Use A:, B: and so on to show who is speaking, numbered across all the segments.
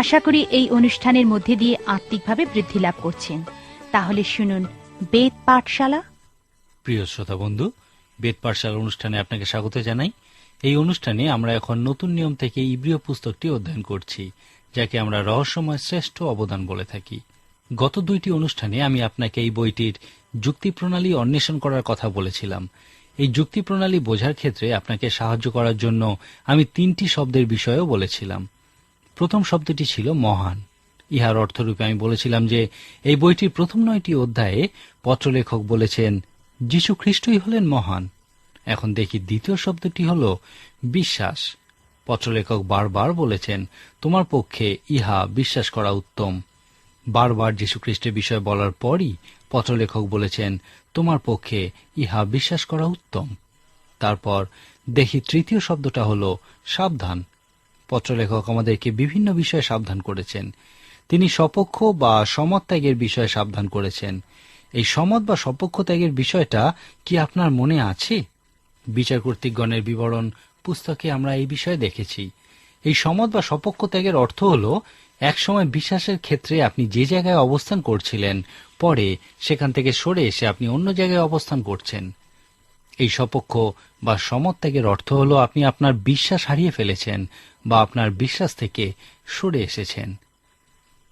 A: আশা করি এই অনুষ্ঠানের মধ্যে দিয়ে আত্মিকভাবে বৃদ্ধি লাভ করছেন। তাহলে শুনুন, বেদ পাঠশালা।
B: প্রিয় শ্রোতা বন্ধু, বেদ পাঠশালা অনুষ্ঠানে আপনাকে স্বাগত জানাই। এই অনুষ্ঠানে আমরা এখন নতুন নিয়ম থেকে ইব্রিয় পুস্তকটি অধ্যয়ন করছি, যাকে আমরা রহস্যময় শ্রেষ্ঠ অবদান বলে থাকি। গত দুইটি অনুষ্ঠানে আমি আপনাকে এই বইটির যুক্তি প্রণালী অন্বেষণ করার কথা বলেছিলাম। এই যুক্তি প্রণালী বোঝার ক্ষেত্রে আপনাকে সাহায্য করার জন্য আমি তিনটি শব্দের বিষয়েও বলেছিলাম। প্রথম শব্দটি ছিল মহান। ইহার অর্থরূপে আমি বলেছিলাম যে, এই বইটির প্রথম নয়টি অধ্যায়ে পত্রলেখক বলেছেন, যীশু খ্রিস্টই হলেন মহান। এখন দেখি দ্বিতীয় শব্দটি হল বিশ্বাস। পত্রলেখক বারবার বলেছেন, তোমার পক্ষে ইহা বিশ্বাস করা উত্তম। বারবার যীশুখ্রিস্টের বিষয়ে বলার পরই পত্রলেখক বলেছেন, তোমার পক্ষে ইহা বিশ্বাস করা উত্তম। তারপর দেখি তৃতীয় শব্দটা হল সাবধান। পত্রলেখক আমাদেরকে বিভিন্ন বিষয়ে সাবধান করেছেন। তিনি সপক্ষ বা সমত ত্যাগের বিষয়ে সাবধান করেছেন। এই সমত বা সপক্ষ ত্যাগের বিষয়টা কি আপনার মনে আছে? বিচার কর্তৃকগণের বিবরণ পুস্তকে আমরা এই বিষয়ে দেখেছি। এই সমত বা সপক্ষ ত্যাগের অর্থ হল, একসময় বিশ্বাসের ক্ষেত্রে আপনি যে জায়গায় অবস্থান করছিলেন, পরে সেখান থেকে সরে এসে আপনি অন্য জায়গায় অবস্থান করছেন। এই সপক্ষ বা সমত্যাগের অর্থ হল আপনি আপনার বিশ্বাস হারিয়ে ফেলেছেন বা আপনার বিশ্বাস থেকে সরে এসেছেন।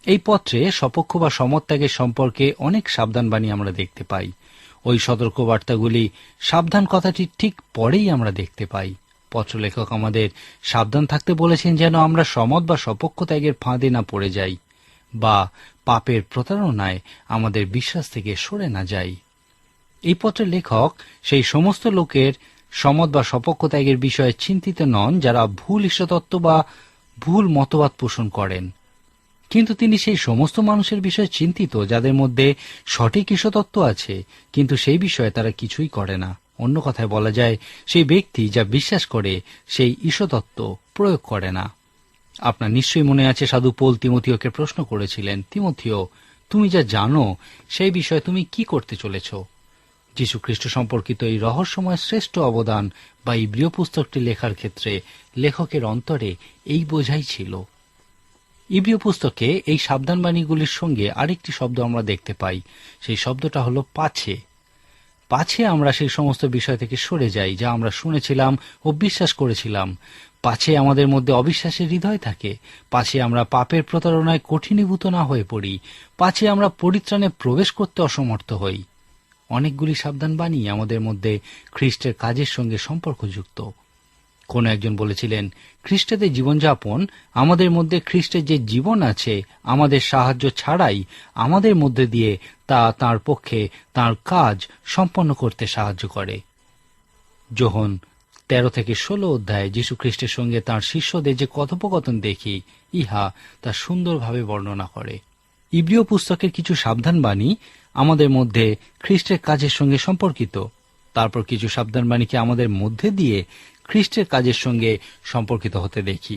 B: এই পত্রে সপক্ষ বা সমত্যাগের সম্পর্কে অনেক সাবধানবাণী আমরা দেখতে পাই। ওই সতর্ক বার্তাগুলি সাবধান কথাটির ঠিক পরেই আমরা দেখতে পাই। পত্রলেখক আমাদের সাবধান থাকতে বলেছেন যেন আমরা সমত বা সপক্ষ ত্যাগের ফাঁদে না পড়ে যাই বা পাপের প্রতারণায় আমাদের বিশ্বাস থেকে সরে না যাই। এই পত্রের লেখক সেই সমস্ত লোকের সমত বা সপক্ষ ত্যাগের বিষয়ে চিন্তিত নন যারা ভুল ঈশ্বতত্ব বা ভুল মতবাদ পোষণ করেন। কিন্তু তিনি সেই সমস্ত মানুষের বিষয়ে চিন্তিত যাদের মধ্যে সঠিক ঈশ্বতত্ব আছে, কিন্তু সেই বিষয়ে তারা কিছুই করে না। অন্য কথায় বলা যায়, সেই ব্যক্তি যা বিশ্বাস করে, সেই ঈশ্বতত্ব প্রয়োগ করে না। আপনার নিশ্চয়ই মনে আছে, সাধু পোল তিমথিওকে প্রশ্ন করেছিলেন, তিমথিও, তুমি যা জানো, সেই বিষয়ে তুমি কি করতে চলেছ? যীশু খ্রিস্ট সম্পর্কিত এই রহস্যময় শ্রেষ্ঠ অবদান বা এই প্রিয় পুস্তকটি লেখার ক্ষেত্রে লেখকের অন্তরে এই বোঝাই ছিল। ইব্রিয় পুস্তকে এই সাবধানবাণীগুলির সঙ্গে আরেকটি শব্দ আমরা দেখতে পাই। সেই শব্দটা হলো পাছে। পাছে আমরা সেই সমস্ত বিষয় থেকে সরে যাই, যা আমরা শুনেছিলাম ও বিশ্বাস করেছিলাম। পাছে আমাদের মধ্যে অবিশ্বাসের হৃদয় থাকে। পাছে আমরা পাপের প্রতারণায় কঠিনীভূত না হয়ে পড়ি। পাছে আমরা পরিত্রাণে প্রবেশ করতে অসমর্থ হই। অনেকগুলি সাবধানবাণী আমাদের মধ্যে খ্রিস্টের কাজের সঙ্গে সম্পর্কযুক্ত। কোন একজন বলেছিলেন, খ্রিস্টেদের জীবনযাপন আমাদের মধ্যে খ্রিস্টের যে জীবন আছে, আমাদের সাহায্য ছাড়াই আমাদের মধ্যে দিয়ে তা তার পক্ষে তার কাজ সম্পন্ন করতে সাহায্য করে। যোহন তেরো থেকে ষোলো অধ্যায় যীশু খ্রিস্টের সঙ্গে তার শিষ্যদের যে কথোপকথন দেখি, ইহা তা সুন্দরভাবে বর্ণনা করে। ইব্রিয় পুস্তকের কিছু সাবধানবাণী আমাদের মধ্যে খ্রিস্টের কাজের সঙ্গে সম্পর্কিত। তারপর কিছু সাবধানবাণীকে আমাদের মধ্যে দিয়ে খ্রিস্টের কাজের সঙ্গে সম্পর্কিত হতে দেখি।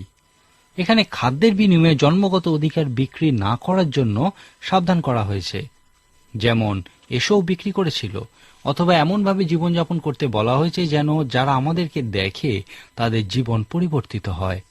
B: এখানে খাদ্যের বিনিময়ে জন্মগত অধিকার বিক্রি না করার জন্য সাবধান করা হয়েছে। যেমন এসব বিক্রি করেছিল, অথবা এমনভাবে জীবনযাপন করতে বলা হয়েছে যেন যারা আমাদেরকে দেখে তাদের জীবন পরিবর্তিত হয়।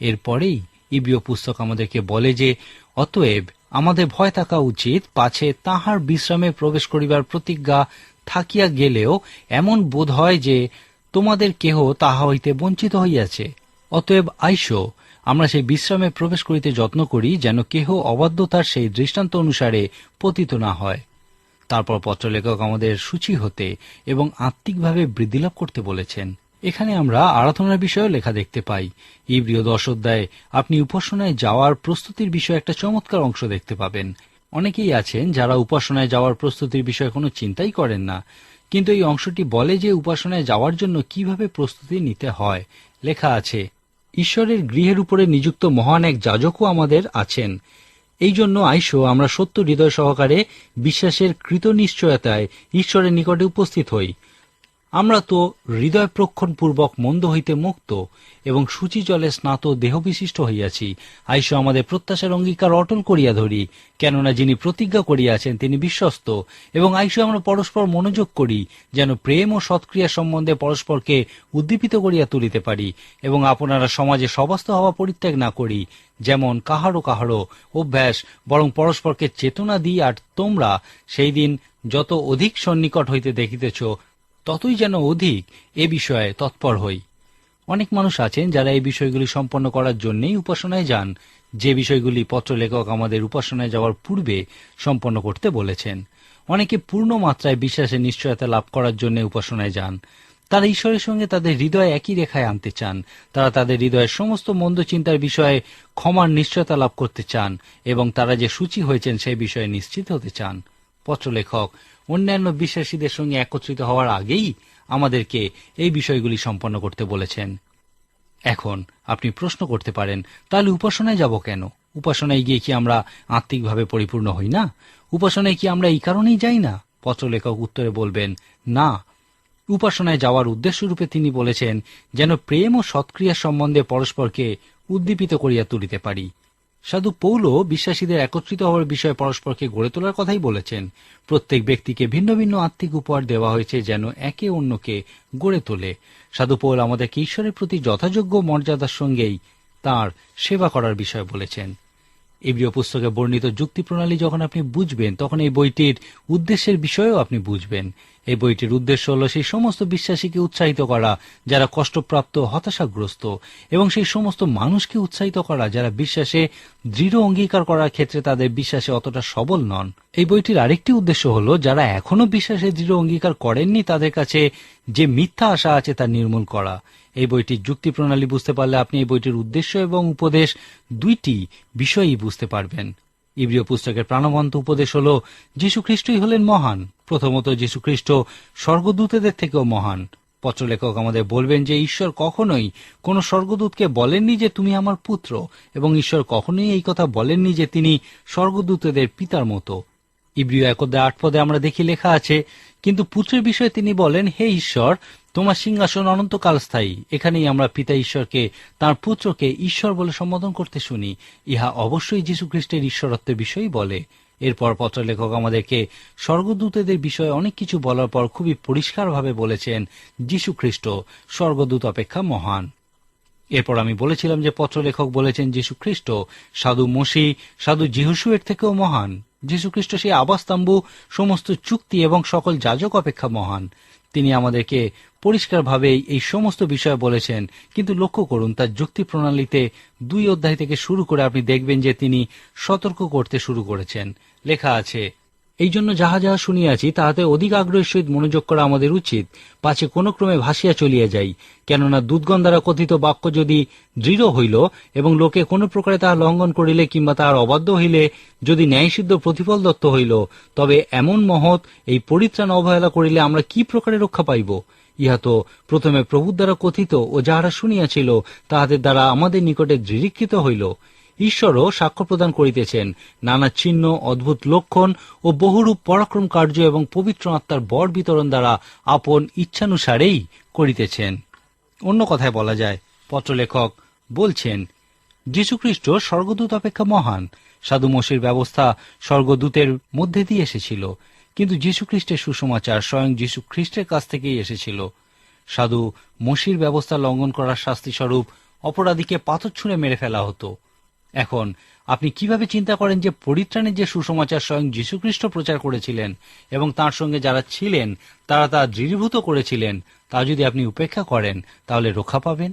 B: এরপরেই ইবিও পুস্তক আমাদেরকে বলে যে, অতএব আমাদের ভয় থাকা উচিত, পাছে তাহার বিশ্রামে প্রবেশ করিবার প্রতিজ্ঞা থাকিয়া গেলেও এমন বোধ হয় যে তোমাদের কেহ তাহা হইতে বঞ্চিত হইয়াছে। অতএব আইসো, আমরা সেই বিশ্রামে প্রবেশ করিতে যত্ন করি যেন কেহ অবাধ্যতার সেই দৃষ্টান্ত অনুসারে পতিত না হয়। তারপর পত্রলেখক আমাদের সূচি হতে এবং আত্মিকভাবে বৃদ্ধিলাভ করতে বলেছেন। এখানে আমরা আরাধনার বিষয়েও লেখা দেখতে পাই। ইব্রিয় দশ অধ্যায়ে আপনি উপাসনায় যাওয়ার প্রস্তুতির বিষয়ে একটা চমৎকার অংশ দেখতে পাবেন। অনেকেই আছেন যারা উপাসনায় যাওয়ার প্রস্তুতির বিষয়ে কোনো চিন্তাই করেন না। কিন্তু এই অংশটি বলে যে উপাসনায় যাওয়ার জন্য কীভাবে প্রস্তুতি নিতে হয়। লেখা আছে, ঈশ্বরের গৃহের উপরে নিযুক্ত মহান এক যাজকও আমাদের আছেন। এই জন্য আইসো, আমরা সত্য হৃদয় সহকারে বিশ্বাসের কৃত নিশ্চয়তায় ঈশ্বরের নিকটে উপস্থিত হই। আমরা তো হৃদয় প্রক্ষণ পূর্বক মন্দ হইতে মুক্ত এবং সূচি জলে স্নাত দেহ বিশিষ্ট হইয়াছি। আইসো আমাদের প্রত্যাশার অঙ্গীকার অটল করিয়া ধরি, কেননা যিনি প্রতিজ্ঞা করিয়াছেন তিনি বিশ্বস্ত। এবং আইসো আমরা পরস্পর মনোযোগ করি, যেন প্রেম ও সৎক্রিয়া সম্বন্ধে পরস্পরকে উদ্দীপিত করিয়া তুলিতে পারি এবং আপনারা সমাজে সবাস্ত হওয়া পরিত্যাগ না করি, যেমন কাহারো কাহারো অভ্যাস, বরং পরস্পরকে চেতনা দিই। আর তোমরা সেই দিন যত অধিক সন্নিকট হইতে দেখিতেছ ততই যেন অধিক এ বিষয়ে তৎপর হই। অনেক মানুষ আছেন যারা এই বিষয়গুলি সম্পন্ন করার জন্যই উপাসনায় যান। যে বিষয়গুলি পত্রলেখক আমাদের উপাসনায় যাওয়ার পূর্বে সম্পন্ন করতে বলেছেন। অনেকে পূর্ণ মাত্রায় বিশ্বাসের নিশ্চয়তা লাভ করার জন্য উপাসনায় যান। তারা ঈশ্বরের সঙ্গে তাদের হৃদয় একই রেখায় আনতে চান। তারা তাদের হৃদয়ের সমস্ত মন্দ চিন্তার বিষয়ে ক্ষমার নিশ্চয়তা লাভ করতে চান এবং তারা যে সূচি হয়েছেন সেই বিষয়ে নিশ্চিত হতে চান। পত্রলেখক, অন্যান্য বিশ্বাসীদের সঙ্গে একত্রিত হওয়ার আগেই আমাদেরকে এই বিষয়গুলি সম্পন্ন করতে বলেছেন। এখন আপনি প্রশ্ন করতে পারেন, তাহলে উপাসনায় যাব কেন? উপাসনায় গিয়ে কি আমরা আত্মিকভাবে পরিপূর্ণ হই না? উপাসনায় কি আমরা এই কারণেই যাই না? পত্রলেখক উত্তরে বলবেন, না। উপাসনায় যাওয়ার উদ্দেশ্যরূপে তিনি বলেছেন, যেন প্রেম ও সৎক্রিয়া সম্বন্ধে পরস্পরকে উদ্দীপিত করিয়া তুলিতে পারি। সাধু পৌল বিশ্বাসীদের একত্রিত হওয়ার বিষয়ে পরস্পরকে গড়ে তোলার কথাই বলেছেন। প্রত্যেক ব্যক্তিকে ভিন্ন ভিন্ন আত্মিক উপহার দেওয়া হয়েছে যেন একে অন্যকে গড়ে তোলে। সাধু পৌল আমাদেরকে ঈশ্বরের প্রতি যথাযোগ্য মর্যাদার সঙ্গেই তার সেবা করার বিষয় বলেছেন। ইব্রিয় পুস্তকে বর্ণিত যুক্তি প্রণালী যখন আপনি বুঝবেন, তখন এই বইটির উদ্দেশ্যের বিষয়েও আপনি বুঝবেন। এই বইটির উদ্দেশ্য হল সেই সমস্ত বিশ্বাসীকে উৎসাহিত করা, যারা কষ্টপ্রাপ্ত, হতাশাগ্রস্ত, এবং সেই সমস্ত মানুষকে উৎসাহিত করা, যারা বিশ্বাসে দৃঢ় অঙ্গীকার করার ক্ষেত্রে তাদের বিশ্বাসে অতটা সবল নন। এই বইটির আরেকটি উদ্দেশ্য হল, যারা এখনও বিশ্বাসে দৃঢ় অঙ্গীকার করেননি, তাদের কাছে যে মিথ্যা আশা আছে তা নির্মূল করা। এই বইটির যুক্তি প্রণালী বুঝতে পারলে আপনি এই বইটির উদ্দেশ্য এবং উপদেশ দুইটি বিষয়ই বুঝতে পারবেন। ইব্রিয় পুস্তকের প্রাণবন্ত উপদেশ হল খ্রিস্টই হলেন মহান। প্রথমত খ্রিস্ট স্বর্গদূতেদের থেকেও মহান। পত্রলেখক আমাদের বলবেন যে, ঈশ্বর কখনোই কোন স্বর্গদূতকে বলেননি যে তুমি আমার পুত্র, এবং ঈশ্বর কখনোই এই কথা বলেননি যে তিনি স্বর্গদূতদের পিতার মতো। ইব্রিয় এক অধ্যায় আট পদে আমরা দেখি লেখা আছে, কিন্তু পুত্রের বিষয়ে তিনি বলেন, হে ঈশ্বর তোমার সিংহাসন অনন্তকাল স্থায়ী। এখানেই আমরা পিতা ঈশ্বরকে, তার পুত্রকে ঈশ্বর বলে সম্বোধন করতে শুনি। ইহা অবশ্যই যীশু খ্রিস্টের ঈশ্বরত্বের বিষয়ই বলে। এরপর পত্রলেখক আমাদেরকে স্বর্গদূতেদের বিষয়ে অনেক কিছু বলার পর খুবই পরিষ্কারভাবে বলেছেন যীশু খ্রিস্ট, স্বর্গদূত অপেক্ষা মহান। এরপর আমি বলেছিলাম যে পত্রলেখক বলেছেন যীশু খ্রিস্ট, সাধু মসি, সাধু জিহুসুয়ের থেকেও মহান। যীশু খ্রিস্ট সেই আবাসতাম্বু সমস্ত চুক্তি এবং সকল যাজক অপেক্ষা মহান। তিনি আমাদেরকে পরিষ্কারভাবে এই সমস্ত বিষয় বলেছেন। কিন্তু লক্ষ্য করুন, তার যুক্তি প্রণালীতে দুই অধ্যায় থেকে শুরু করে আপনি দেখবেন যে তিনি সতর্ক করতে শুরু করেছেন। লেখা আছে এই জন্য যাহা যাহা শুনিয়াছি, তাহাতে অধিক আগ্রহের সহিত মনোযোগ করা আমাদের উচিত। পাছে কোন ক্রমে ভাসিয়া চলিয়া যাই, কেননা দুধগণ দ্বারা কথিত বাক্য যদি দৃঢ় হইল এবং লোকে কোনো প্রকারে তাহা লঙ্ঘন করিলে কিংবা তাহার অবাধ্য হইলে যদি ন্যায়সিদ্ধ প্রতিফল দত্ত হইল, তবে এমন মহৎ এই পরিত্রাণ অবহেলা করিলে আমরা কি প্রকারে রক্ষা পাইব? ইহা তো প্রথমে প্রভুর দ্বারা কথিত ও যাহারা শুনিয়াছিল, তাহাদের দ্বারা আমাদের নিকটে দৃঢ়ীকৃত হইল। ঈশ্বরও সাক্ষ্য প্রদান করিতেছেন। নানা চিহ্ন অদ্ভুত লক্ষণ ও বহুরূপ পরাক্রম কার্য এবং পবিত্র আত্মার বর বিতরণ দ্বারা আপন ইচ্ছানুসারেই করিতেছেন। অন্য কথায় বলা যায়, পত্রলেখক বলছেন, যীশুখ্রিস্ট স্বর্গদূত অপেক্ষা মহান। সাধু মসির ব্যবস্থা স্বর্গদূতের মধ্যে দিয়ে এসেছিল। কিন্তু যীশুখ্রিস্টের সুসমাচার স্বয়ং যীশু খ্রিস্টের কাছ থেকেই এসেছিল। সাধু মসির ব্যবস্থা লঙ্ঘন করার শাস্তি স্বরূপ অপরাধীকে পাথর ছুঁড়ে মেরে ফেলা হতো। এখন, আপনি কীভাবে চিন্তা করেন যে পরিত্রাণের যে সুসমাচার স্বয়ং যীশুখ্রিস্ট প্রচার করেছিলেন এবং তার সঙ্গে যারা ছিলেন, তারা তা দৃঢ়ীভূত করেছিলেন, তা যদি আপনি উপেক্ষা করেন, তাহলে রক্ষা পাবেন?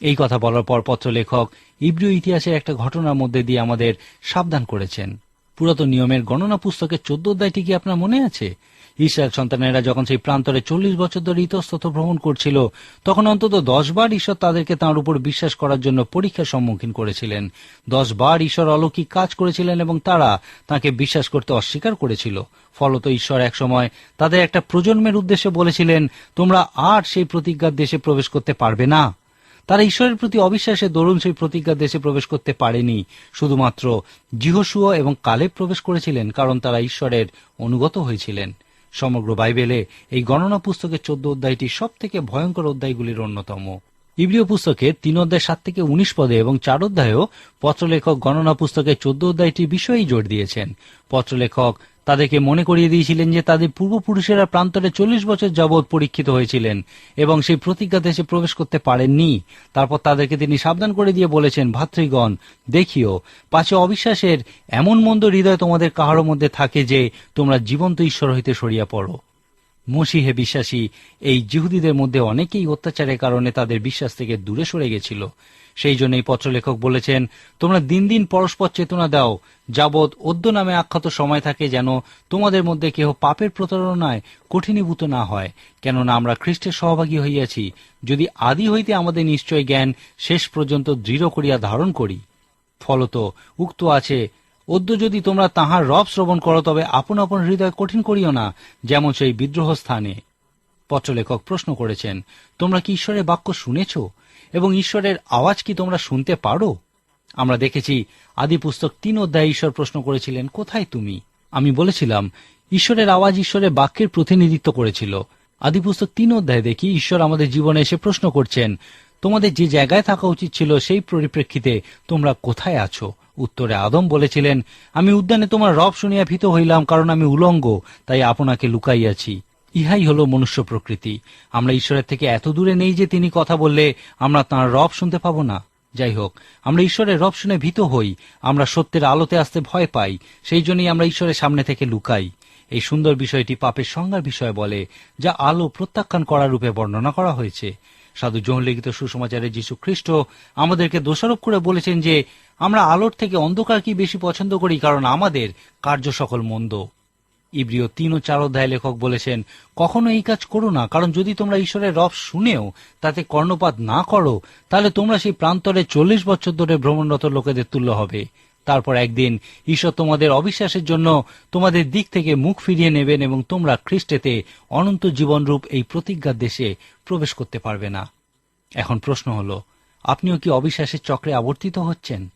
B: এই কথা বলার পর পত্র লেখক ইব্রিয় ইতিহাসের একটা ঘটনার মধ্যে দিয়ে আমাদের সাবধান করেছেন। পুরাতন নিয়মের গণনা পুস্তকের চোদ্দ অধ্যায়টি কি আপনার মনে আছে? ইসরায়েল সন্তানেরা যখন সেই প্রান্তরে চল্লিশ বছর ধরে ইতস্তত ভ্রমণ করছিল, তখন অন্তত দশ বার ঈশ্বর তাদেরকে তাঁর উপর বিশ্বাস করার জন্য পরীক্ষার সম্মুখীন করেছিলেন। দশ বার ঈশ্বর অলৌকিক কাজ করেছিলেন এবং তারা তাকে বিশ্বাস করতে অস্বীকার করেছিল। ফলত ঈশ্বর একসময় তাদের একটা প্রজন্মের উদ্দেশ্যে বলেছিলেন, তোমরা আর সেই প্রতিজ্ঞার দেশে প্রবেশ করতে পারবে না। তারা ঈশ্বরের প্রতি অবিশ্বাসে দরুন সেই প্রতিজ্ঞার দেশে প্রবেশ করতে পারেনি। শুধুমাত্র জিহসুয় এবং কালেব প্রবেশ করেছিলেন, কারণ তারা ঈশ্বরের অনুগত হয়েছিলেন। সমগ্র বাইবেলে এই গণনা পুস্তকের চোদ্দ অধ্যায়টি সব থেকে ভয়ঙ্কর অধ্যায়গুলির অন্যতম। ইব্রিয় পুস্তকের তিন অধ্যায় সাত থেকে উনিশ পদে এবং চার অধ্যায়েও পত্রলেখক গণনা পুস্তকের চোদ্দ অধ্যায়টির বিষয়েই জোর দিয়েছেন। পত্রলেখক তাদেরকে মনে করিয়ে দিয়েছিলেন যে তাদের পূর্বপুরুষেরা প্রান্তরে চল্লিশ বছর যাবৎ পরীক্ষিত হয়েছিলেন এবং সেই প্রতিজ্ঞা দেশে প্রবেশ করতে পারেননি। তারপর তাদেরকে তিনি সাবধান করে দিয়ে বলেছেন, ভাতৃগণ, দেখিও পাশে অবিশ্বাসের এমন মন্দ হৃদয় তোমাদের কাহারও মধ্যে থাকে যে তোমরা জীবন্ত ঈশ্বর হইতে সরিয়া পড়ো। মসিহে বিশ্বাসী এই জিহুদীদের মধ্যে অনেকেই অত্যাচারের কারণে তাদের বিশ্বাস থেকে দূরে সরে গেছিল। সেই জন্য এই পত্রলেখক বলেছেন, তোমরা দিন দিন পরস্পর চেতনা দাও, যাবৎ অদ্য নামে আখ্যাত সময় থাকে যেন তোমাদের মধ্যে কেহ পাপের প্রতারণায় কঠিনীভূত না হয়। কেননা আমরা খ্রিস্টের সহভাগী হইয়াছি। যদি আদি হইতে আমাদের নিশ্চয় জ্ঞান শেষ পর্যন্ত দৃঢ় করিয়া ধারণ করি। ফলত উক্ত আছে অদ্য যদি তোমরা তাহার রব শ্রবণ করো, তবে আপন আপন হৃদয় কঠিন করিও না, যেমন সেই বিদ্রোহ স্থানে। পত্রলেখক প্রশ্ন করেছেন, তোমরা কি ঈশ্বরের বাক্য শুনেছ? এবং ঈশ্বরের আওয়াজ কি তোমরা শুনতে পারো? আমরা দেখেছি, আদি পুস্তক তিন অধ্যায়ে ঈশ্বর প্রশ্ন করেছিলেন, কোথায় তুমি? আমি বলেছিলাম, ঈশ্বরের আওয়াজ ঈশ্বরের বাক্যের প্রতিনিধিত্ব করেছিল। আদিপুস্তক তিন অধ্যায় দেখি, ঈশ্বর আমাদের জীবনে এসে প্রশ্ন করছেন তোমাদের যে জায়গায় থাকা উচিত ছিল সেই পরিপ্রেক্ষিতে তোমরা কোথায় আছো? উত্তরে আদম বলেছিলেন, আমি উদ্যানে তোমার রব শুনিয়া ভীত হইলাম, কারণ আমি উলঙ্গ, তাই আপনাকে লুকাইয়াছি। ইহাই হলো মনুষ্য প্রকৃতি। আমরা ঈশ্বরের থেকে এত দূরে নেই যে তিনি কথা বললে আমরা তাঁর রব শুনতে পাবো না। যাই হোক, আমরা ঈশ্বরের রব শুনে ভীত হই, আমরা সত্যের আলোতে আসতে ভয় পাই, সেই জন্যই আমরা ঈশ্বরের সামনে থেকে লুকাই। এই সুন্দর বিষয়টি পাপের সংজ্ঞার বিষয় বলে, যা আলো প্রত্যাখ্যান করার রূপে বর্ণনা করা হয়েছে। সাধু জোহন লিখিত সুসমাচারে যীশু খ্রিস্ট আমাদেরকে দোষারোপ করে বলেছেন যে আমরা আলোর থেকে অন্ধকার কি বেশি পছন্দ করি, কারণ আমাদের কার্য সকল মন্দ। ইব্রিয় তিন ও চার অধ্যায় লেখক বলেছেন, কখনো এই কাজ করো না, কারণ যদি তোমরা ঈশ্বরের রব শুনেও তাতে কর্ণপাত না করো, তাহলে তোমরা সেই প্রান্তরে চল্লিশ বছর ধরে ভ্রমণরত লোকেদের তুল্য হবে। তারপর একদিন ঈশ্বর তোমাদের অবিশ্বাসের জন্য তোমাদের দিক থেকে মুখ ফিরিয়ে নেবেন এবং তোমরা খ্রিস্টেতে অনন্ত জীবনরূপ এই প্রতিজ্ঞার দেশে প্রবেশ করতে পারবে না। এখন প্রশ্ন হলো, আপনিও কি অবিশ্বাসের চক্রে আবর্তিত হচ্ছেন?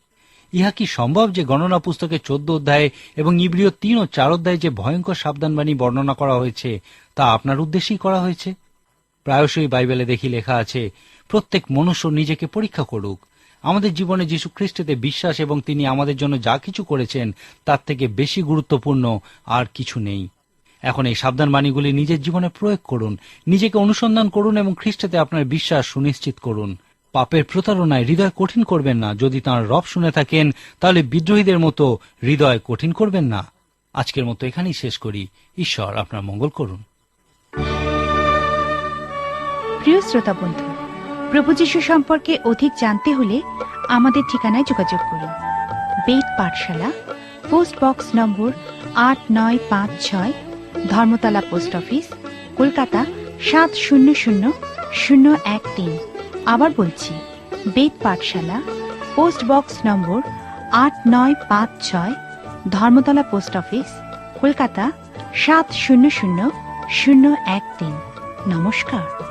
B: ইহা কি সম্ভব যে গণনা পুস্তকে চোদ্দ অধ্যায়ে এবং ইব্রিয় তিন ও চার অধ্যায়ে যে ভয়ঙ্কর সাবধানবাণী বর্ণনা করা হয়েছে, তা আপনার উদ্দেশ্যেই করা হয়েছে? প্রায়শই বাইবেলে দেখি লেখা আছে, প্রত্যেক মনুষ্য নিজেকে পরীক্ষা করুক আমাদের জীবনে যীশু খ্রিস্টেতে বিশ্বাস এবং তিনি আমাদের জন্য যা কিছু করেছেন, তার থেকে বেশি গুরুত্বপূর্ণ আর কিছু নেই। এখন এই সাবধান বাণীগুলি নিজের জীবনে প্রয়োগ করুন। নিজেকে অনুসন্ধান করুন এবং খ্রিস্টেতে আপনার বিশ্বাস সুনিশ্চিত করুন। পাপের প্রতারণায় হৃদয় কঠিন করবেন না। যদি তাঁর রব শুনে থাকেন, তাহলে বিদ্রোহীদের মতো হৃদয় কঠিন করবেন না। আজকের মতো এখানেই শেষ করি। ঈশ্বর আপনার মঙ্গল করুন।
A: প্রিয় শ্রোতা বন্ধু প্রভু যীশু সম্পর্কে অধিক জানতে হলে আমাদের ঠিকানায় যোগাযোগ করুন। বেদ পাঠশালা, পোস্ট বক্স নম্বর আট নয় পাঁচ ছয়, ধর্মতলা পোস্ট অফিস, কলকাতা সাত শূন্য শূন্য শূন্য এক তিন। আবার বলছি, বেদ পাঠশালা, পোস্ট বক্স নম্বর আট নয় পাঁচ ছয়, ধর্মতলা পোস্ট অফিস, কলকাতা সাত শূন্য শূন্য শূন্য এক তিন। নমস্কার।